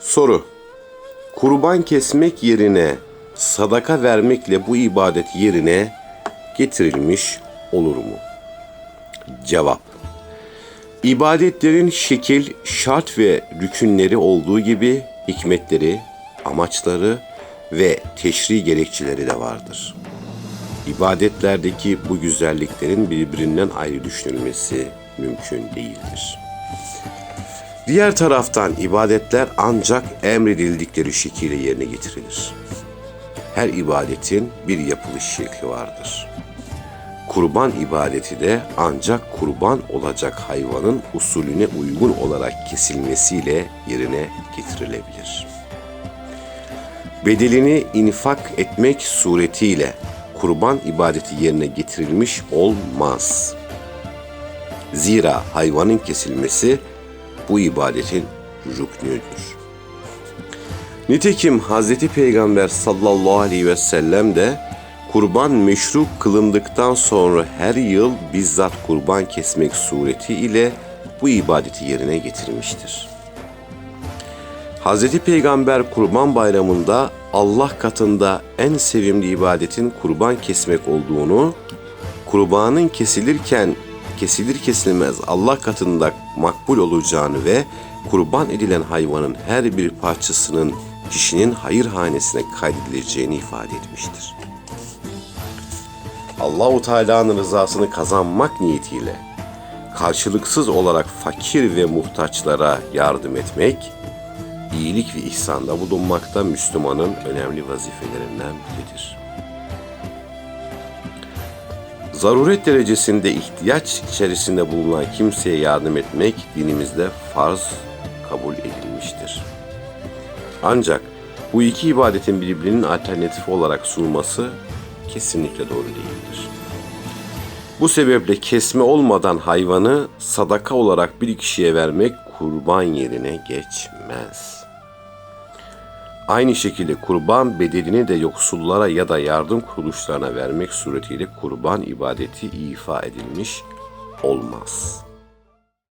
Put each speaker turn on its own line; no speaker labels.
Soru. Kurban kesmek yerine sadaka vermekle bu ibadet yerine getirilmiş olur mu? Cevap. İbadetlerin şekil, şart ve rükünleri olduğu gibi hikmetleri, amaçları ve teşri gerekçeleri de vardır. İbadetlerdeki bu güzelliklerin birbirinden ayrı düşünülmesi mümkün değildir. Diğer taraftan ibadetler ancak emredildikleri şekilde yerine getirilir. Her ibadetin bir yapılış şekli vardır. Kurban ibadeti de ancak kurban olacak hayvanın usulüne uygun olarak kesilmesiyle yerine getirilebilir. Bedelini infak etmek suretiyle kurban ibadeti yerine getirilmiş olmaz. Zira hayvanın kesilmesi bu ibadetin rüknüdür. Nitekim Hz. Peygamber sallallahu aleyhi ve sellem de kurban meşru kılındıktan sonra her yıl bizzat kurban kesmek sureti ile bu ibadeti yerine getirmiştir. Hz. Peygamber kurban bayramında Allah katında en sevimli ibadetin kurban kesmek olduğunu, kurbanın kesilirken kesilir kesilmez Allah katında makbul olacağını ve kurban edilen hayvanın her bir parçasının kişinin hayır hanesine kaydedileceğini ifade etmiştir. Allahu Teala'nın rızasını kazanmak niyetiyle karşılıksız olarak fakir ve muhtaçlara yardım etmek, iyilik ve ihsanda bulunmakta Müslümanın önemli vazifelerinden biridir. Zaruret derecesinde ihtiyaç içerisinde bulunan kimseye yardım etmek dinimizde farz kabul edilmiştir. Ancak bu iki ibadetin birbirinin alternatifi olarak sunulması kesinlikle doğru değildir. Bu sebeple kesme olmadan hayvanı sadaka olarak bir kişiye vermek kurban yerine geçmez. Aynı şekilde kurban bedelini de yoksullara ya da yardım kuruluşlarına vermek suretiyle kurban ibadeti ifa edilmiş olmaz.''